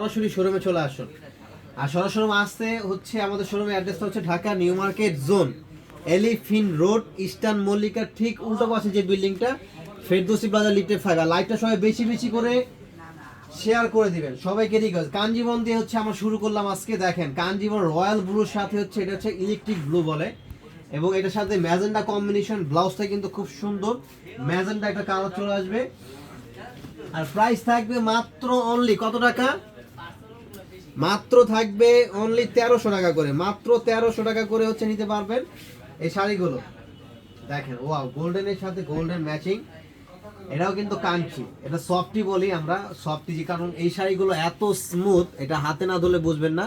সরাসরি শোরুমে চলে আসুন। আর সরাসরি আসতে হচ্ছে, আমাদের শোরুমের অ্যাড্রেসটা হচ্ছে Dhaka New Market zone, Elephant Road, Eastern মল্লিকার ঠিক উল্টো পাশে যে বিল্ডিংটা, ফেরদৌসি প্লাজা লিফটেড ফাইভ আর লাইটটা সবাই বেশি বেশি করে শেয়ার করে দিবেন, সবাইকে রিকোয়েস্ট কাঞ্জীবন দিয়ে হচ্ছে আমরা শুরু করলাম আজকে, দেখেন, কাঞ্জিবন রয়্যাল ব্লুর সাথে হচ্ছে, এটা হচ্ছে ইলেকট্রিক ব্লু বলে, এবং এটার সাথে ম্যাজেন্ডা কম্বিনেশন ব্লাউজটা কিন্তু খুব সুন্দর, ম্যাজেন্ডা একটা কালার চলে আসবে। আর প্রাইস থাকবে মাত্র অনলি কত টাকা? মাত্র থাকবে অনলি তেরোশো টাকা করে। মাত্র তেরোশো টাকা করে হচ্ছে নিতে পারবেন এই শাড়িগুলো। দেখেন ওয়াও গোল্ডেনের সাথে গোল্ডেন ম্যাচিং এটাও কিন্তু কাঞ্চি। এটা সফটি বলি আমরা সফটি যে কারণ এই শাড়িগুলো এত স্মুথ এটা হাতে না ধরলে বুঝবেন না।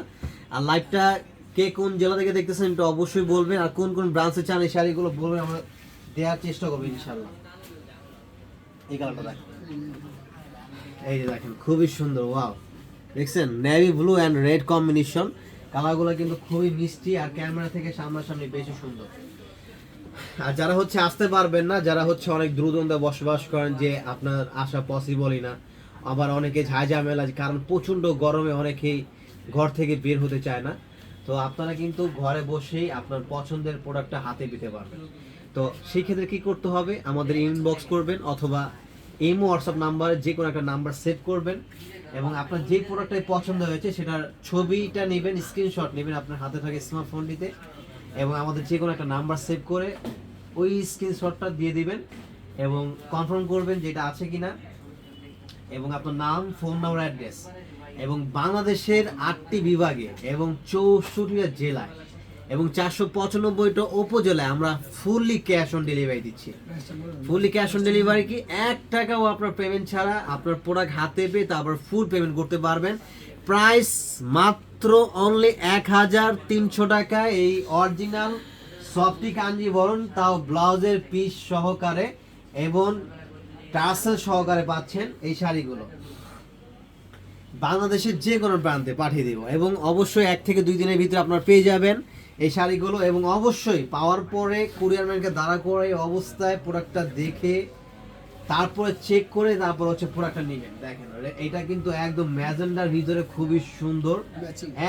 আর লাইভটা কে কোন জেলা থেকে দেখতেছেন একটু অবশ্যই বলবেন, আর কোন কোন ব্রাঞ্চে চান এই শাড়িগুলো বলবেন, আমরা দেওয়ার চেষ্টা করব ইনশাল্লাহ এই কালারটা দেখেন। এই যে দেখেন, খুবই সুন্দর ওয়াও দেখছেন? Navy blue and red combination কালারগুলো কিন্তু খুবই মিষ্টি আর ক্যামেরা থেকে সামনাসামনি বেশি সুন্দর। আর যারা হচ্ছে আসতে পারবেন না, যারা হচ্ছে অনেক দূরদূরান্তে বসবাস করেন যে আপনার আসা পসিবলই না, আবার অনেকে ঝামেলা, কারণ প্রচণ্ড গরমে অনেকেই ঘর থেকে বের হতে চায় না। তো আপনারা কিন্তু ঘরে বসেই আপনার পছন্দের প্রোডাক্টটা হাতে পেতে পারবেন। তো সেই ক্ষেত্রে কি করতে হবে? আমাদের ইনবক্স করবেন অথবা ইমো হোয়াটসঅ্যাপ নাম্বারে যে কোনো একটা নাম্বার সেভ করবেন এবং আপনার যে প্রোডাক্টটাই পছন্দ হয়েছে, সেটার ছবিটা নেবেন স্ক্রিনশট নেবেন আপনার হাতে থাকে স্মার্টফোনটিতে এবং আমাদের যে কোনো একটা নাম্বার সেভ করে ওই স্ক্রিনশটটা দিয়ে দিবেন এবং কনফার্ম করবেন যেটা আছে কি না এবং আপনার নাম ফোন নাম্বার অ্যাড্রেস এবং বাংলাদেশের আটটি বিভাগে এবং চৌষট্টিটা জেলায় এবং চারশো পঁচানব্বইটা উপজেলায় আমরা ফুললি ক্যাশ অন ডেলিভারি দিচ্ছি। ফুললি ক্যাশ অন ডেলিভারি কি? এক টাকাও আপনার পেমেন্ট ছাড়া আপনার প্রোডাক্ট হাতে পেয়ে তারপর ফুল পেমেন্ট করতে পারবেন। প্রাইস মাত্র অনলি এক হাজার তিনশো টাকা। এই অরিজিনাল সফটি কাঞ্জিবরণ তাও ব্লাউজের পিস সহকারে এবং টার্সেল সহকারে পাচ্ছেন এই শাড়িগুলো। বাংলাদেশের যে কোনো প্রান্তে পাঠিয়ে দেবো এবং অবশ্যই এক থেকে দুই দিনের ভিতরে আপনারা পেয়ে যাবেন। এই শাড়িগুলো এবং অবশ্যই পাওয়ার পরে কুরিয়ার ম্যানকে দাঁড়া করে অবস্থায় প্রোডাক্টটা দেখে তারপরে চেক করে তারপর হচ্ছে প্রোডাক্টটা নেবেন। দেখেন এটা কিন্তু একদম ম্যাজেন্ডার ভিতরে খুবই সুন্দর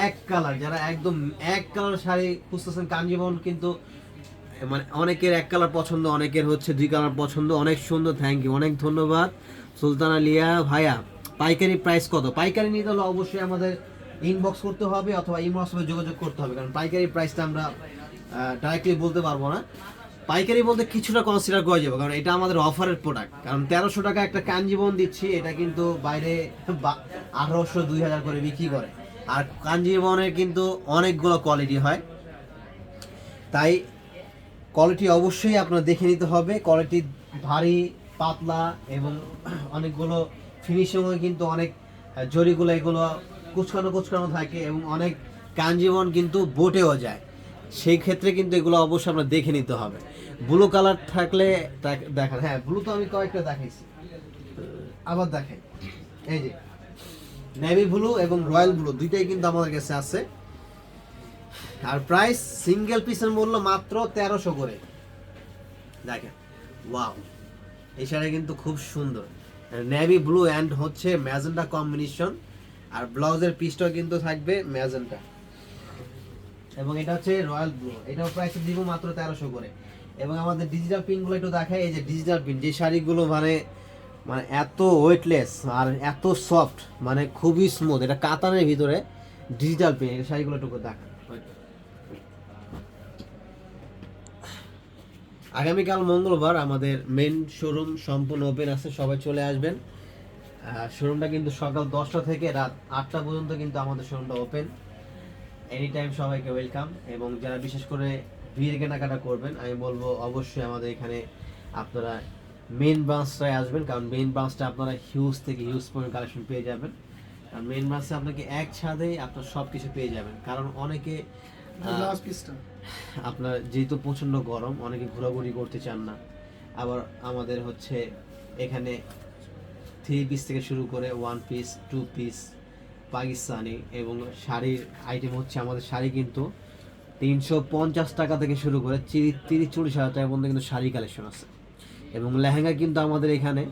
এক কালার। যারা একদম এক কালার শাড়ি খুঁজতেছেন কাঞ্জিবন কিন্তু মানে অনেকের এক কালার পছন্দ অনেকের হচ্ছে দুই কালার পছন্দ। অনেক সুন্দর থ্যাংক ইউ অনেক ধন্যবাদ। সুলতানা লিয়া ভাইয়া পাইকারি প্রাইস কত? পাইকারি নিতে হলে অবশ্যই আমাদের ইনবক্স করতে হবে অথবা ইমো সাথে যোগাযোগ করতে হবে, কারণ পাইকারি প্রাইসটা আমরা ডাইরেক্টলি বলতে পারব না। পাইকারি বলতে কিছুটা কনসিডার করা যাবে, কারণ এটা আমাদের অফারের প্রোডাক্ট কারণ তেরোশো টাকা একটা কাঞ্জিবন দিচ্ছি, এটা কিন্তু বাইরে আঠারোশো, দুই হাজার করে বিক্রি করে। আর কাঞ্জিবনের কিন্তু অনেকগুলো কোয়ালিটি হয়। তাই কোয়ালিটি অবশ্যই আপনার দেখে নিতে হবে। কোয়ালিটি ভারী, পাতলা এবং অনেকগুলো ফিনিশিংও কিন্তু অনেক জরিগুলো এগুলো কুচকানো কুচকানো থাকে এবং অনেক কাঞ্জিবন কিন্তু বোটেও যায়। সেই ক্ষেত্রে কিন্তু এগুলো অবশ্যই আমরা দেখে নিতে হবে। ব্লু কালার থাকলে দেখান। হ্যাঁ ব্লু তো আমি কয়েকটা দেখাইছি। আবার দেখাই। এই যে, নেভি ব্লু এবং রয়্যাল ব্লু দুইটাই কিন্তু আমাদের কাছে আছে। আর প্রাইস সিঙ্গেল পিসের মূল্য মাত্র তেরোশো করে। দেখেন, ওয়াও। এই শাড়ি কিন্তু খুব সুন্দর। নেভি ব্লু অ্যান্ড হচ্ছে ম্যাজেন্টা কম্বিনেশন। আর ব্লাউজের পিসটাও কিন্তু থাকবে ম্যাজেন্টা। এবং এটা হচ্ছে রয়্যাল ব্লু। এটাও প্রাইস দিব মাত্র তেরোশো করে। এবং আমাদের ডিজিটাল পিনগুলো একটু দেখায় এই যে ডিজিটাল পিন যে শাড়িগুলো মানে মানে এত ওয়েটলেস আর এত সফট মানে খুবই স্মুথ এটা কাতানের ভিতরে ডিজিটাল পিন এই শাড়িগুলো একটু দেখা। আগামীকাল মঙ্গলবার আমাদের মেন শোরুম সম্পূর্ণ ওপেন আছে, সবাই চলে আসবেন। শোরুমটা কিন্তু সকাল দশটা থেকে রাত আটটা পর্যন্ত কিন্তু আমাদের শোরুমটা ওপেন এনি টাইম সবাইকে ওয়েলকাম এবং যারা বিশেষ করে ভিড় কেনাকাটা করবেন আমি বলব অবশ্যই আমাদের এখানে আপনারা মেন ব্রাঞ্চটায় আসবেন কারণ মেন ব্রাঞ্চটা আপনারা হিউজ থেকে হিউজ পরিমাণ কালেকশন পেয়ে যাবেন। কারণ মেন ব্রাঞ্চে আপনাকে এক ছাদেই আপনার সব কিছু পেয়ে যাবেন। কারণ অনেকে আপনার যেহেতু প্রচণ্ড গরম অনেকে ঘোরাঘুরি করতে চান না। আবার আমাদের হচ্ছে এখানে থ্রি পিস থেকে শুরু করে one piece, two piece, Pakistani এবং শাড়ির আইটেম হচ্ছে আমাদের শাড়ি কিন্তু তিনশো পঞ্চাশ টাকা থেকে শুরু করে চিরি- তিরিশ, চল্লিশ হাজার টাকা পর্যন্ত কিন্তু শাড়ি কালেকশন আছে। এবং লেহেঙ্গা কিন্তু আমাদের এখানে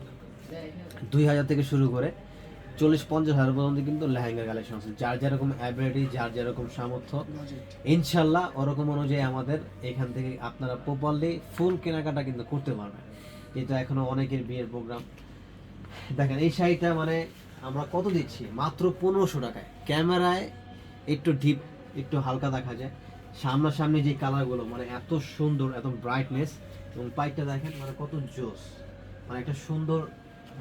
দুই হাজার থেকে শুরু করে চল্লিশ, পঞ্চাশ হাজার পর্যন্ত কিন্তু লেহেঙ্গা কালেকশন আছে। যার যেরকম অ্যাবিলিটি যার যেরকম সামর্থ্য ইনশাল্লাহ ওরকম অনুযায়ী আমাদের এখান থেকে আপনারা প্রপারলি ফুল কেনাকাটা কিন্তু করতে পারবেন। কিন্তু এখনও অনেকের বিয়ের প্রোগ্রাম দেখেন, এই শাড়িটা মানে আমরা কত দিচ্ছি? মাত্র পনেরোশো টাকায়। ক্যামেরায় একটু ডিপ একটু হালকা দেখা যায়। সামনাসামনি যে কালারগুলো মানে এত সুন্দর, এত ব্রাইটনেস এবং পাইপটা দেখেন মানে কত জোস। মানে একটা সুন্দর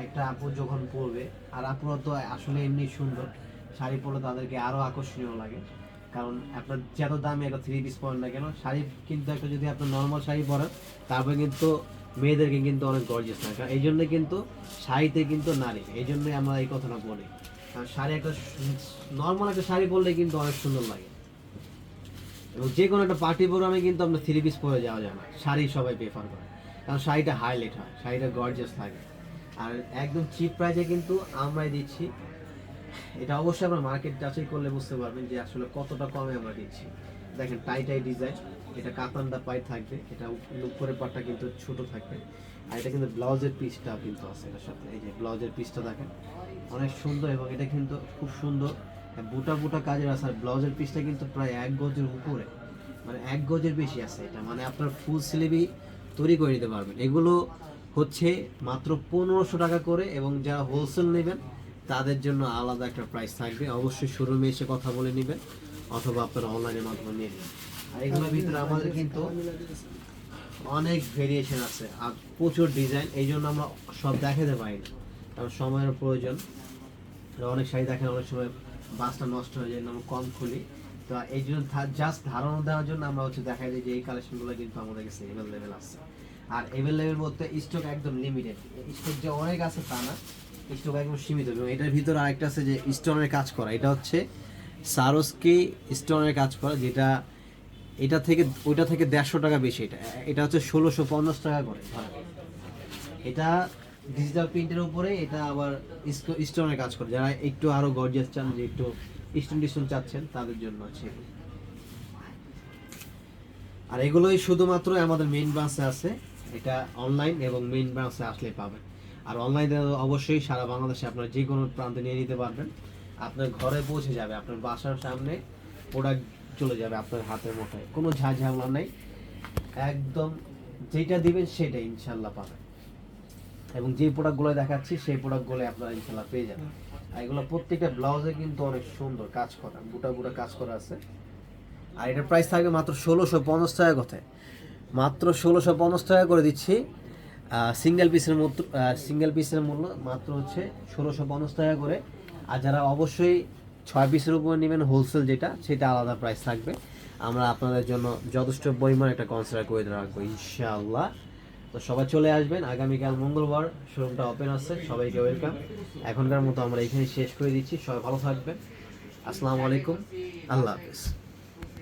একটা আপু যখন পরবে, আর আপুরা তো আসলে এমনি সুন্দর, শাড়ি পরলে তাদেরকে আরও আকর্ষণীয় লাগে। কারণ আপনার যত দামি একটা থ্রি পিস পরেন না কেন, শাড়ি কিন্তু একটা যদি আপনার নর্মাল শাড়ি পরেন, তারপরে কিন্তু মেয়েদেরকে কিন্তু অনেক গর্জিয়াস লাগে। কারণ এই জন্য কিন্তু শাড়িতে কিন্তু নারী, এই জন্যই আমরা এই কথাটা বলি। কারণ শাড়ি একটা নর্মাল একটা শাড়ি পরলে কিন্তু অনেক সুন্দর লাগে। এবং যে কোনো একটা পার্টি প্রোগ্রামে কিন্তু আপনার থ্রি পিস পরে যাওয়া যায় না। শাড়ি সবাই প্রেফার করে। কারণ শাড়িটা হাইলাইট হয়, শাড়িটা গর্জিয়াস থাকে আর একদম চিপ প্রাইসে কিন্তু আমরাই দিচ্ছি। এটা অবশ্যই আপনার মার্কেট যাচাই করলে বুঝতে পারবেন যে আসলে কতটা কমে আমরা দিচ্ছি। দেখেন টাই টাই ডিজাইন এটা কাতানটা পাই থাকবে, এটা উপরের পাটটা কিন্তু ছোট থাকবে। আর এটা কিন্তু ব্লাউজের পিসটা কিন্তু আছে এটার সাথে, এই যে ব্লাউজের পিসটা দেখেন। অনেক সুন্দর এবং এটা কিন্তু খুব সুন্দর। বুটা বুটা কাজের আছে, আর ব্লাউজের পিসটা কিন্তু প্রায় এক গজের উপরে মানে এক গজের বেশি আছে এটা মানে আপনার ফুল স্লিভই তৈরি করে নিতে পারবেন। এগুলো হচ্ছে মাত্র পনেরোশো টাকা করে এবং যারা হোলসেল নেবেন, তাদের জন্য আলাদা একটা প্রাইস থাকবে। অবশ্যই শোরুমে এসে কথা বলে নেবেন। অথবা আপনারা অনলাইনের মাধ্যমে নিয়ে নেবেন আর এগুলোর ভিতরে আমাদের কিন্তু অনেক ভেরিয়েশন আছে আর প্রচুর ডিজাইন এই জন্য আমরা সব দেখাতে পারি না। কারণ সময়ের প্রয়োজন। অনেক শাড়ি দেখেন, অনেক সময় বাসটা নষ্ট হয়ে যায়, আমরা কম খুলি। তো এই জন্য জাস্ট ধারণা দেওয়ার জন্য আমরা হচ্ছে দেখাই দিই যে এই কালেকশনগুলো কিন্তু আমাদের কাছে অ্যাভেলেবেল আছে। আর অ্যাভেলেবেল বলতে স্টক একদম লিমিটেড স্টক যে অনেক আছে তা না স্টক একদম সীমিত। এবং এটার ভিতরে আরেকটা আছে যে স্টোনের কাজ করা। এটা হচ্ছে সারসকি স্টোনের কাজ করা, যেটা এটা থেকে, ওইটা থেকে দেড়শো টাকা বেশি এটা। এটা হচ্ছে ষোলোশো পঞ্চাশ টাকা করে। এটা ডিজিটাল প্রিন্টের উপরে, এটা আবার স্টোনের কাজ করে। যারা একটু আরও গর্জিয়াস চান, যে একটু স্টোন টিস্টোন চাচ্ছেন, তাদের জন্য আছে আর এগুলোই শুধুমাত্র আমাদের মেইন ব্রাঞ্চে আছে। এটা অনলাইন এবং মেইন ব্রাঞ্চে আসলে পাবেন। আর অনলাইনে অবশ্যই সারা বাংলাদেশে আপনারা যে কোনো প্রান্তে নিয়ে নিতে পারবেন। আপনার ঘরে পৌঁছে যাবে, আপনার বাসার সামনে প্রোডাক্ট চলে যাবে আপনার হাতের মুঠোয়। কোনো ঝাঝামলা নেই। একদম যেটা দিবেন সেটা ইনশাল্লাহ পাবেন। এবং যে প্রোডাক্টগুলো দেখাচ্ছি, সেই প্রোডাক্টগুলো আপনারা ইনশাল্লাহ পেয়ে যাবেন। আর এগুলো প্রত্যেকটা ব্লাউজে কিন্তু অনেক সুন্দর কাজ করা বুটা বুটা কাজ করা আছে। আর এটার প্রাইস থাকবে মাত্র ষোলোশো পঞ্চাশ টাকা কথায় মাত্র ষোলোশো পঞ্চাশ টাকা করে দিচ্ছি। সিঙ্গেল পিসের মতো সিঙ্গেল পিসের মূল্য মাত্র হচ্ছে ষোলোশো পঞ্চাশ টাকা করে। আর যারা অবশ্যই ছয় পিসের উপর নেবেন হোলসেল যেটা, সেটা আলাদা প্রাইস থাকবে। আমরা আপনাদের জন্য যথেষ্ট পরিমাণ একটা কনসিডার করে রাখব, ইনশাআল্লাহ। তো সবাই চলে আসবেন। আগামীকাল মঙ্গলবার শোরুমটা ওপেন আছে, সবাইকে ওয়েলকাম এখনকার মতো আমরা এখানে শেষ করে দিচ্ছি। সবাই ভালো থাকবেন। আসসালামু আলাইকুম। আল্লাহ হাফিজ।